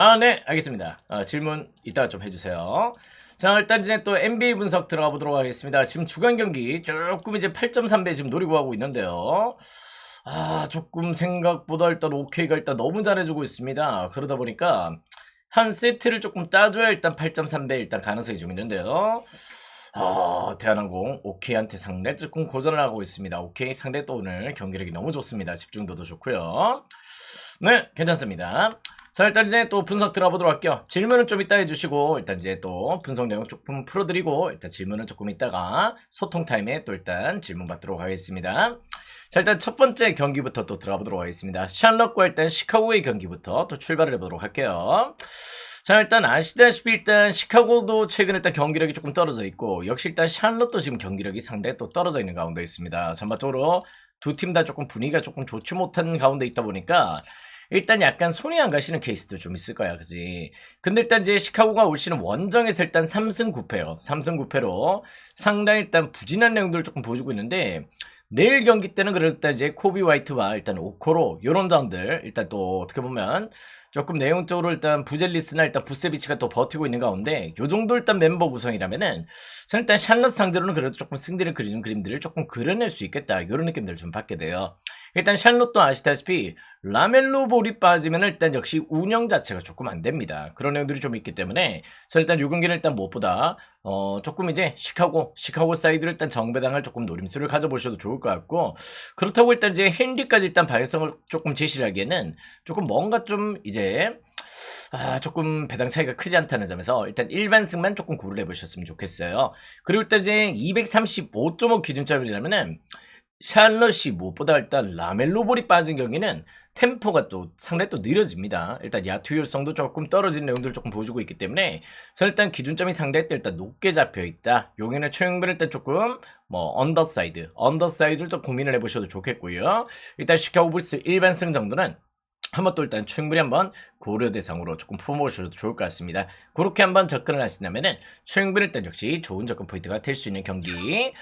아, 네, 알겠습니다. 어, 질문 이따가 좀 해주세요. 자, 일단 이제 또 NBA 분석 들어가 보도록 하겠습니다. 지금 주간 경기 조금 이제 8.3배 지금 노리고 하고 있는데요. 아, 조금 생각보다 일단 오케이가 일단 너무 잘해주고 있습니다. 그러다 보니까 한 세트를 조금 따줘야 일단 8.3배 일단 가능성이 좀 있는데요. 아, 대한항공 오케이한테 상대 조금 고전을 하고 있습니다. 오케이 상대 또 오늘 경기력이 너무 좋습니다. 집중도도 좋고요. 네, 괜찮습니다. 자, 일단 이제 또 분석 들어보도록 할게요. 질문은 좀 이따 해주시고, 일단 이제 또 분석 내용 조금 풀어드리고, 일단 질문은 조금 이따가 소통 타임에 또 일단 질문 받도록 하겠습니다. 자, 일단 첫 번째 경기부터 또 들어가 보도록 하겠습니다. 샬럿과 일단 시카고의 경기부터 또 출발을 해보도록 할게요. 자, 일단 아시다시피 일단 시카고도 최근 일단 경기력이 조금 떨어져 있고, 역시 일단 샬럿도 지금 경기력이 상당히 또 떨어져 있는 가운데 있습니다. 전반적으로 두 팀 다 조금 분위기가 조금 좋지 못한 가운데 있다 보니까, 일단 약간 손이 안 가시는 케이스도 좀 있을 거야, 그지? 근데 일단 이제 시카고가 올 시는 원정에서 일단 3승 9패요. 3승 9패로 상당히 일단 부진한 내용들을 조금 보여주고 있는데, 내일 경기 때는 그럴 때 이제 코비 화이트와 일단 오코로 요런 장들 일단 또 어떻게 보면 조금 내용적으로 일단 부젤리스나 일단 부세비치가 또 버티고 있는 가운데 요 정도 일단 멤버 구성이라면은 저는 일단 샬럿 상대로는 그래도 조금 승리를 그리는 그림들을 조금 그려낼 수 있겠다 요런 느낌들을 좀 받게 돼요. 일단 샬롯도 아시다시피 라멜로 볼이 빠지면 일단 역시 운영 자체가 조금 안 됩니다. 그런 내용들이 좀 있기 때문에 저 일단 요 경기는 일단 무엇보다 어 조금 이제 시카고 시카고 사이드를 일단 정배당할 조금 노림수를 가져보셔도 좋을 것 같고 그렇다고 일단 이제 핸디까지 일단 발성을 조금 제시를 하기에는 조금 뭔가 좀 이제 아, 조금 배당 차이가 크지 않다는 점에서 일단 일반승만 조금 고려해 보셨으면 좋겠어요. 그리고 일단 이제 235.5 기준점이라면은 샬럿이 무엇보다 일단 라멜로볼이 빠진 경기는 템포가 또 상당히 또 느려집니다. 일단 야투 효율성도 조금 떨어지는 내용들을 조금 보여주고 있기 때문에 저는 일단 기준점이 상당히 또 일단 높게 잡혀 있다. 용인의 최영배를 일단 조금 뭐 언더사이드, 언더사이드를 좀 고민을 해보셔도 좋겠고요. 일단 시카고 불스 일반승 정도는 한번 또 일단 충분히 한번 고려 대상으로 조금 품어보셔도 좋을 것 같습니다. 그렇게 한번 접근을 하신다면은 충분히 일단 역시 좋은 접근 포인트가 될 수 있는 경기.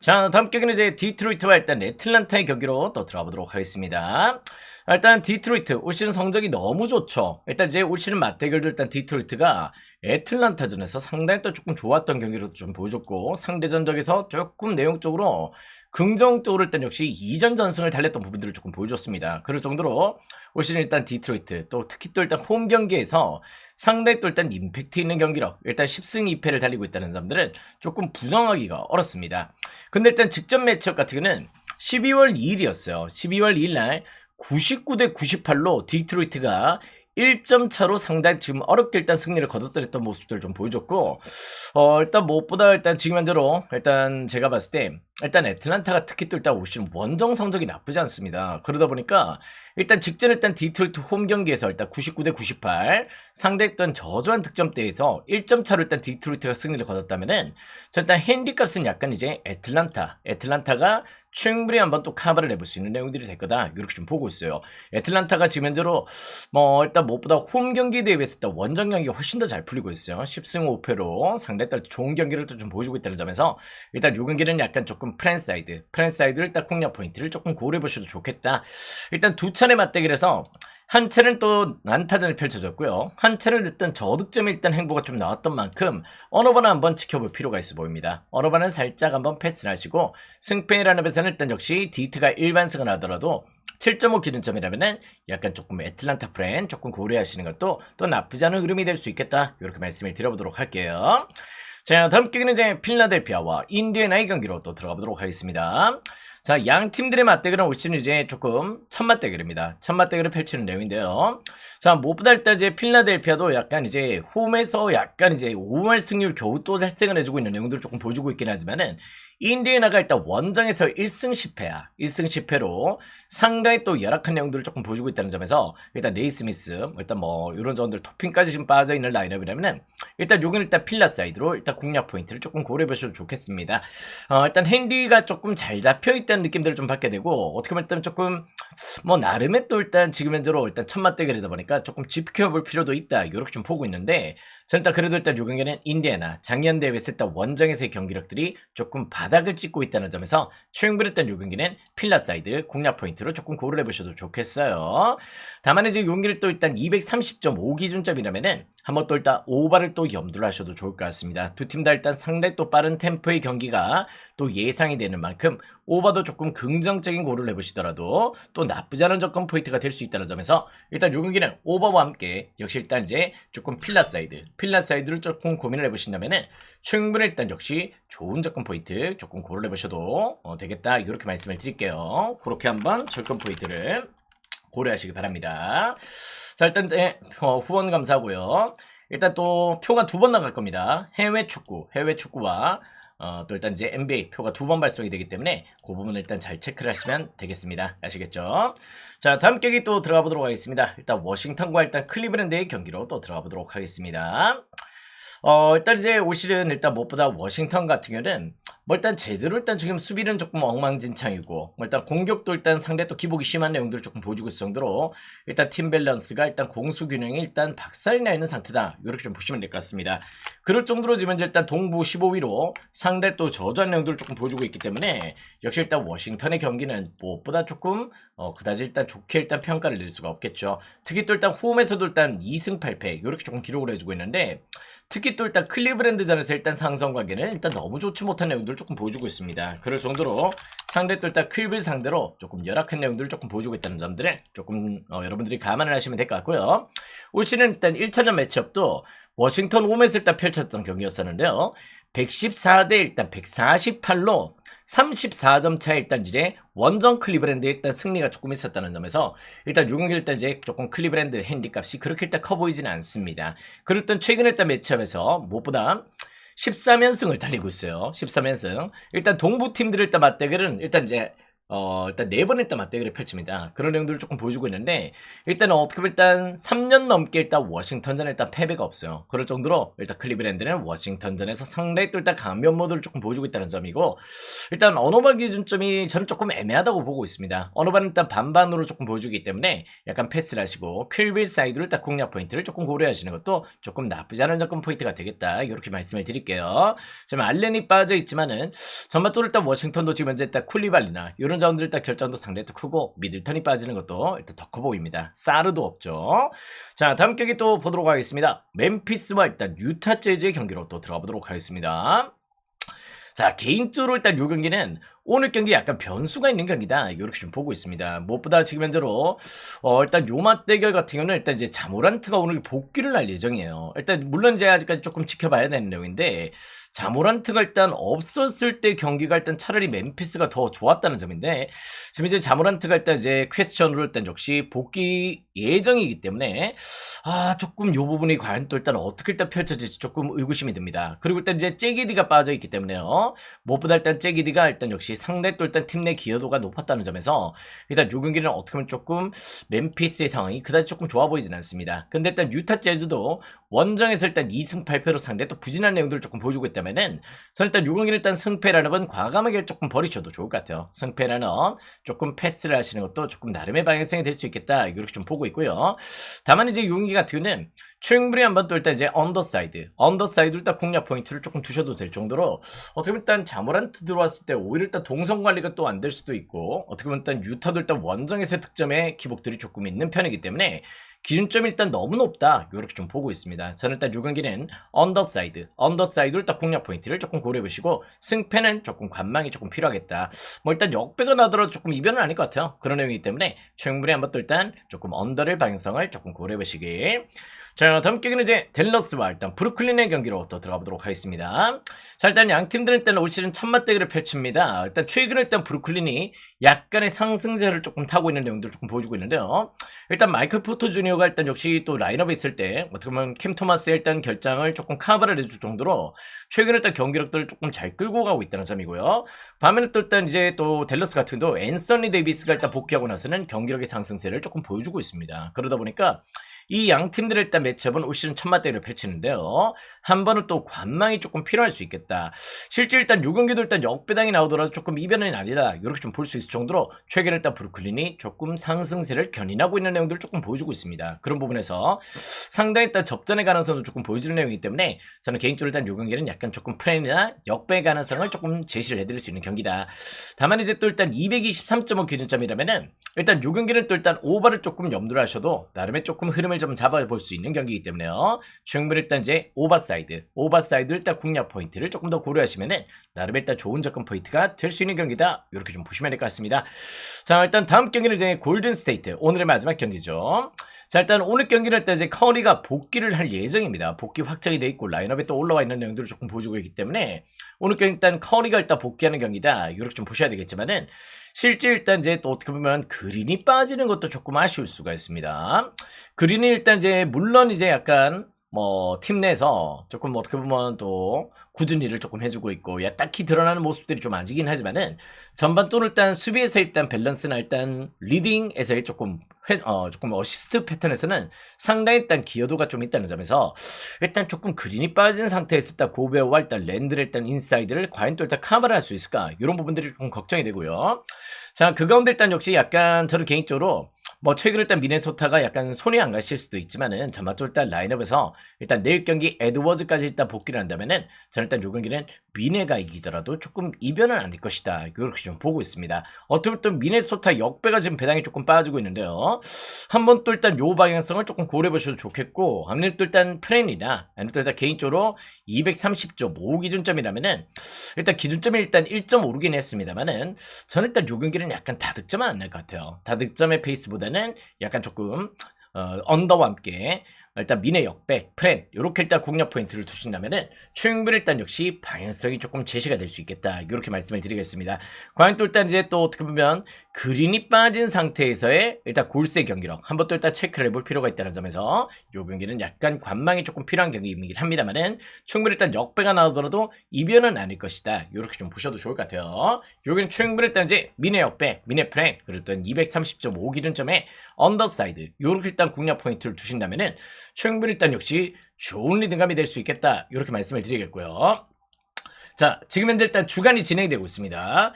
자, 다음 경기는 이제 디트로이트와 일단 애틀란타의 경기로 또 들어가 보도록 하겠습니다. 일단 디트로이트 올 시즌 성적이 너무 좋죠. 일단 이제 올 시즌 맞대결도 일단 디트로이트가 애틀란타전에서 상당히 또 조금 좋았던 경기로 좀 보여줬고 상대 전적에서 조금 내용적으로 긍정적으로 일단 역시 이전 전승을 달랬던 부분들을 조금 보여줬습니다. 그럴 정도로 올 시즌 일단 디트로이트 또 특히 또 일단 홈 경기에서 상당히 또 일단 임팩트 있는 경기력 일단 10승 2패를 달리고 있다는 점들은 조금 부정하기가 어렵습니다. 근데 일단 직전 매치업 같은 경우는 12월 2일이었어요. 12월 2일 날 99대 98로 디트로이트가 1점 차로 상당히 지금 어렵게 일단 승리를 거뒀던 모습들을 좀 보여줬고, 어, 일단 무엇보다 일단 지금 현재로 일단 제가 봤을 때 일단 애틀란타가 특히 또 일단 오시는 원정 성적이 나쁘지 않습니다. 그러다 보니까 일단 직전 일단 디트로이트 홈 경기에서 일단 99대 98 상대했던 저조한 득점대에서 1점 차로 일단 디트로이트가 승리를 거뒀다면은 저 일단 핸디 값은 약간 이제 애틀란타, 애틀란타가 충분히 한번 또 카바를 해볼 수 있는 내용들이 될 거다. 이렇게 좀 보고 있어요. 애틀란타가 지금 현재로 뭐 일단 무엇보다 홈 경기 대비해서 일단 원정 경기가 훨씬 더 잘 풀리고 있어요. 10승 5패로 상대 딸 좋은 경기를 또 좀 보여주고 있다는 점에서 일단 요 경기는 약간 조금 프랜사이드, 프랜사이드를 딱 공략 포인트를 조금 고려해 보셔도 좋겠다. 일단 두 차례 맞대결에서 한 차례는 또 난타전을 펼쳐졌고요. 한 차례는 일단 저득점이 일단 행보가 좀 나왔던 만큼 번은 한번 지켜볼 필요가 있어 보입니다. 번은 살짝 한번 패스를 하시고 승패라는 배에서는 일단 역시 디트가 일반승을 하더라도 7.5 기준점이라면은 약간 조금 애틀란타 프렌 조금 고려하시는 것도 또 나쁘지 않은 흐름이 될 수 있겠다. 이렇게 말씀을 드려보도록 할게요. 자, 다음 경기는 이제 필라델피아와 인디애나의 경기로 또 들어가 보도록 하겠습니다. 자, 양 팀들의 맞대결은 올 시즌 이제 조금 첫 맞대결입니다. 첫 맞대결을 펼치는 내용인데요. 자, 무엇보다 일단 이제 필라델피아도 약간 이제 홈에서 약간 이제 5할 승률 겨우 또 달성을 해주고 있는 내용들을 조금 보여주고 있긴 하지만은 인디애나가 일단 원정에서 1승 10패야. 1승 10패로 상당히 또 열악한 내용들을 조금 보여주고 있다는 점에서 일단 네이스미스 일단 뭐 이런 점들 토핑까지 지금 빠져 있는 라인업이라면은 일단 요건 일단 필라 사이드로 일단 공략 포인트를 조금 고려해 보셔도 좋겠습니다. 어, 일단 핸디가 조금 잘 잡혀 있다 는 듯한 느낌들을 좀 받게 되고 어떻게 보면 조금 뭐 나름의 또 일단 지금 현재로 일단 첫 맞대결이다 보니까 조금 지켜볼 필요도 있다 이렇게 좀 보고 있는데 저는 일단 그래도 일단 요 경기는 인디애나 작년 대회에서 일단 원정에서의 경기력들이 조금 바닥을 찍고 있다는 점에서 충분히 일단 요 경기는 필라 사이드 공략 포인트로 조금 고를 해보셔도 좋겠어요. 다만 이제 용기를 또 일단 230.5 기준점이라면은 한번 또 일단 오바를 또 염두를 하셔도 좋을 것 같습니다. 두 팀 다 일단 상당히 또 빠른 템포의 경기가 또 예상이 되는 만큼 오바도 조금 긍정적인 고를 해보시더라도 또 나쁘지 않은 접근 포인트가 될 수 있다는 점에서 일단 요 경기는 오버와 함께 역시 일단 이제 조금 필라 사이드 필라 사이드를 조금 고민을 해보신다면은 충분히 일단 역시 좋은 접근 포인트 조금 고를 해보셔도 어, 되겠다 이렇게 말씀을 드릴게요 그렇게 한번 접근 포인트를 고려하시기 바랍니다 자 일단 네, 어, 후원 감사하고요 일단 또 표가 두 번 나갈 겁니다 해외 축구 해외 축구와 어, 또 일단 이제 NBA 표가 두 번 발송이 되기 때문에 그 부분을 일단 잘 체크를 하시면 되겠습니다. 아시겠죠? 자, 다음 경기 또 들어가 보도록 하겠습니다. 일단 워싱턴과 일단 클리브랜드의 경기로 또 들어가 보도록 하겠습니다. 어, 일단 이제 올 시즌 일단 무엇보다 워싱턴 같은 경우는 뭐 일단 제대로 일단 지금 수비는 조금 엉망진창이고 뭐 일단 공격도 일단 상대 또 기복이 심한 내용들을 조금 보여주고 있을 정도로 일단 팀 밸런스가 일단 공수 균형이 일단 박살이 나 있는 상태다. 이렇게 좀 보시면 될 것 같습니다. 그럴 정도로 지금 일단 동부 15위로 상대 또 저조한 내용들을 조금 보여주고 있기 때문에 역시 일단 워싱턴의 경기는 무엇보다 조금 어, 그다지 일단 좋게 일단 평가를 낼 수가 없겠죠. 특히 또 일단 홈에서도 일단 2승 8패 이렇게 조금 기록을 해주고 있는데 특히 또 일단 클리브랜드전에서 일단 상성 관계는 일단 너무 좋지 못한 내용들을 조금 보여주고 있습니다. 그럴 정도로 상대 또 일단 클빌 상대로 조금 열악한 내용들을 조금 보여주고 있다는 점들을 조금 어, 여러분들이 감안을 하시면 될 것 같고요. 올 시즌 일단 1차전 매치업도 워싱턴 홈에서 일단 펼쳤던 경기였었는데요. 114대 일단 148로 34점 차 일단 이제 원정 클리브랜드에 일단 승리가 조금 있었다는 점에서 일단 요 경기 일단 이제 조금 클리브랜드 핸디값이 그렇게 일단 커 보이지는 않습니다. 그랬던 최근 일단 매치업에서 무엇보다 13연승을 달리고 있어요. 13연승. 일단 동부 팀들 일단 맞대결은 일단 이제 어, 일단 네 번 일단 맞대결을 펼칩니다. 그런 내용들을 조금 보여주고 있는데, 일단은 어떻게 보면 일단 3년 넘게 일단 워싱턴전에 일단 패배가 없어요. 그럴 정도로 일단 클리브랜드는 워싱턴전에서 상당히 또 일단 강한 면모들을 조금 보여주고 있다는 점이고, 일단 언어반 기준점이 저는 조금 애매하다고 보고 있습니다. 언어반은 일단 반반으로 조금 보여주기 때문에 약간 패스를 하시고, 클빌 사이드로 일단 공략 포인트를 조금 고려하시는 것도 조금 나쁘지 않은 접근 포인트가 되겠다. 이렇게 말씀을 드릴게요. 지금 알렌이 빠져 있지만은, 전반적으로 일단 워싱턴도 지금 현재 일단 쿨리발리나, 이런 자원들 일단 결정도 또 크고 미들턴이 빠지는 것도 일단 더 커 보입니다. 사르도 없죠. 자 다음 경기 또 보도록 하겠습니다. 멤피스와 일단 유타 재즈의 경기로 또 들어가 보도록 하겠습니다. 자 개인적으로 일단 요 경기는 오늘 경기 약간 변수가 있는 경기다 이렇게 좀 보고 있습니다. 무엇보다 지금 현재로 어, 일단 요 맞대결 같은 경우는 일단 이제 자모란트가 오늘 복귀를 할 예정이에요. 일단 물론 이제 아직까지 조금 지켜봐야 되는 내용인데 자모란트가 일단 없었을 때 경기가 일단 차라리 멤피스가 더 좋았다는 점인데 지금 이제 자모란트가 일단 이제 퀘스천으로 일단 역시 복귀 예정이기 때문에 아 조금 요 부분이 과연 또 일단 어떻게 일단 펼쳐질지 조금 의구심이 듭니다. 그리고 일단 이제 잭이디가 빠져 있기 때문에요. 무엇보다 일단 잭이디가 일단 역시 상대 또 일단 팀 내 기여도가 높았다는 점에서 일단 요 경기는 어떻게 보면 조금 멤피스의 상황이 그다지 조금 좋아 보이진 않습니다. 근데 일단 유타 재즈도 원정에서 일단 2승 8패로 상대 또 부진한 내용들을 조금 보여주고 있다면 은 저는 일단 요 경기는 일단 승패라는 건 과감하게 조금 버리셔도 좋을 것 같아요. 승패라는 조금 패스를 하시는 것도 조금 나름의 방향성이 될 수 있겠다 이렇게 좀 보고 있고요. 다만 이제 요 경기 같은 경우는 충분히 한번 또 일단 이제 언더사이드, 언더사이드 일단 공략 포인트를 조금 두셔도 될 정도로 어떻게 보면 일단 자모란트 들어왔을 때 오히려 일단 동선 관리가 또 안 될 수도 있고 어떻게 보면 일단 유타도 일단 원정에서의 득점에 기복들이 조금 있는 편이기 때문에 기준점이 일단 너무 높다 이렇게 좀 보고 있습니다. 저는 일단 요 경기는 언더사이드, 언더사이드를 딱 공략 포인트를 조금 고려해 보시고 승패는 조금 관망이 조금 필요하겠다. 뭐 일단 역배가 나더라도 조금 이변은 아닐 것 같아요. 그런 내용이기 때문에 충분히 한번 또 일단 조금 언더를 방향성을 조금 고려해 보시기. 자 다음 경기는 이제 델러스와 일단 브루클린의 경기로 또 들어가 보도록 하겠습니다. 자 일단 양 팀들은 일단 올 시즌 첫 맞대결을 펼칩니다. 일단 최근에 일단 브루클린이 약간의 상승세를 조금 타고 있는 내용들을 조금 보여주고 있는데요. 일단 마이클 포터 주니어가 일단 역시 또 라인업에 있을 때 어떻게 보면 캠 토마스의 일단 결장을 조금 카바를 해줄 정도로 최근에 일단 경기력들을 조금 잘 끌고 가고 있다는 점이고요. 반면에 또 일단 이제 또 델러스 같은 경우도 앤서니 데이비스가 일단 복귀하고 나서는 경기력의 상승세를 조금 보여주고 있습니다. 그러다 보니까 이 양 팀들의 일단 매치업은 올 시즌 천마대로 펼치는데요. 한 번은 또 관망이 조금 필요할 수 있겠다. 실제 일단 요 경기도 일단 역배당이 나오더라도 조금 이변은 아니다. 이렇게 좀 볼 수 있을 정도로 최근 일단 브루클린이 조금 상승세를 견인하고 있는 내용들을 조금 보여주고 있습니다. 그런 부분에서 상당히 일단 접전의 가능성도 조금 보여주는 내용이기 때문에 저는 개인적으로 일단 요 경기는 약간 조금 프레임이나 역배 가능성을 조금 제시를 해드릴 수 있는 경기다. 다만 이제 또 일단 223.5 기준점이라면은 일단 요 경기는 또 일단 오버를 조금 염두를 하셔도 나름의 조금 흐름을 좀 잡아볼 수 있는 경기이기 때문에요. 충분히 일단 이제 오버사이드, 오버사이드 일단 공략 포인트를 조금 더 고려하시면은 나름 일단 좋은 접근 포인트가 될 수 있는 경기다. 이렇게 좀 보시면 될 것 같습니다. 자 일단 다음 경기는 이제 골든 스테이트 오늘의 마지막 경기죠. 자 일단 오늘 경기를 때 이제 커리가 복귀를 할 예정입니다. 복귀 확정이 돼 있고 라인업에 또 올라와 있는 내용들을 조금 보여주고 있기 때문에 오늘 경기 일단 커리가 일단 복귀하는 경기다. 이렇게 좀 보셔야 되겠지만은 실제 일단 이제 또 어떻게 보면 그린이 빠지는 것도 조금 아쉬울 수가 있습니다. 그린이 일단 이제 물론 이제 약간 뭐 팀 내에서 조금 뭐 어떻게 보면 또 굳은 일을 조금 해주고 있고 야 딱히 드러나는 모습들이 좀 아니긴 하지만은 전반 또는 일단 수비에서 일단 밸런스나 일단 리딩에서의 조금 회, 어 조금 어시스트 패턴에서는 상당히 일단 기여도가 좀 있다는 점에서 일단 조금 그린이 빠진 상태에서 일단 고베어와 일단 랜드를 일단 인사이드를 과연 또 일단 카바를 할 수 있을까 이런 부분들이 조금 걱정이 되고요. 자 그 가운데 일단 역시 약간 저는 개인적으로 뭐 최근 일단 미네소타가 약간 손이 안 가실 수도 있지만은 자마또 일단 라인업에서 일단 내일 경기 에드워즈까지 일단 복귀를 한다면은 저는 일단 요 경기는 미네가 이기더라도 조금 이변은 아닐 것이다 이렇게 좀 보고 있습니다. 어떻게 보면 또 미네소타 역배가 지금 배당이 조금 빠지고 있는데요. 한번 또 일단 요 방향성을 조금 고려해 보셔도 좋겠고 아니면 또 일단 프렌이나 아니면 또 일단 개인적으로 230.5 기준점이라면은 일단 기준점이 일단 1점 오르긴 했습니다만은 저는 일단 요 경기는 약간 다득점은 안 날 것 같아요. 다득점의 페이스보다 는 약간 조금 어, 언더와 함께 일단 미네 역배, 프렌 이렇게 일단 공략 포인트를 두신다면은 충분히 일단 역시 방향성이 조금 제시가 될 수 있겠다 이렇게 말씀을 드리겠습니다. 과연 또 일단 이제 또 어떻게 보면 그린이 빠진 상태에서의 일단 골세 경기력 한 번 또 일단 체크를 해볼 필요가 있다는 점에서 이 경기는 약간 관망이 조금 필요한 경기이긴 합니다만은 충분히 일단 역배가 나오더라도 이변은 아닐 것이다 이렇게 좀 보셔도 좋을 것 같아요. 여기는 충분히 일단 이제 미네 역배, 미네 프렌 그리고 또230.5 기준점에 언더사이드 요렇게 일단 공략 포인트를 두신다면은 충분히 일단 역시 좋은 리듬감이 될 수 있겠다 이렇게 말씀을 드리겠고요. 자, 지금 현재 일단 주간이 진행되고 있습니다.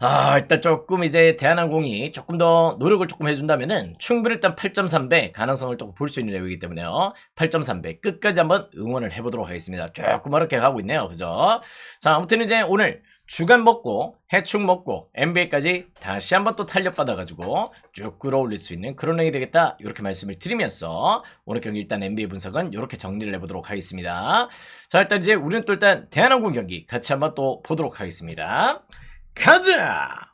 아, 일단 조금 이제 대한항공이 조금 더 노력을 조금 해준다면은 충분히 일단 8.3배 가능성을 또볼수 있는 내용이기 때문에요. 8.3배 끝까지 한번 응원을 해보도록 하겠습니다. 조금 어렵게 가고 있네요. 그죠? 자, 아무튼 이제 오늘 주간 먹고 해충 먹고 NBA까지 다시 한번 또 탄력받아가지고 쭉 끌어올릴 수 있는 그런 내용이 되겠다 이렇게 말씀을 드리면서 오늘 경기 일단 NBA 분석은 이렇게 정리를 해보도록 하겠습니다. 자 일단 이제 우리는 또 일단 대한항공 경기 같이 한번 또 보도록 하겠습니다. 가자!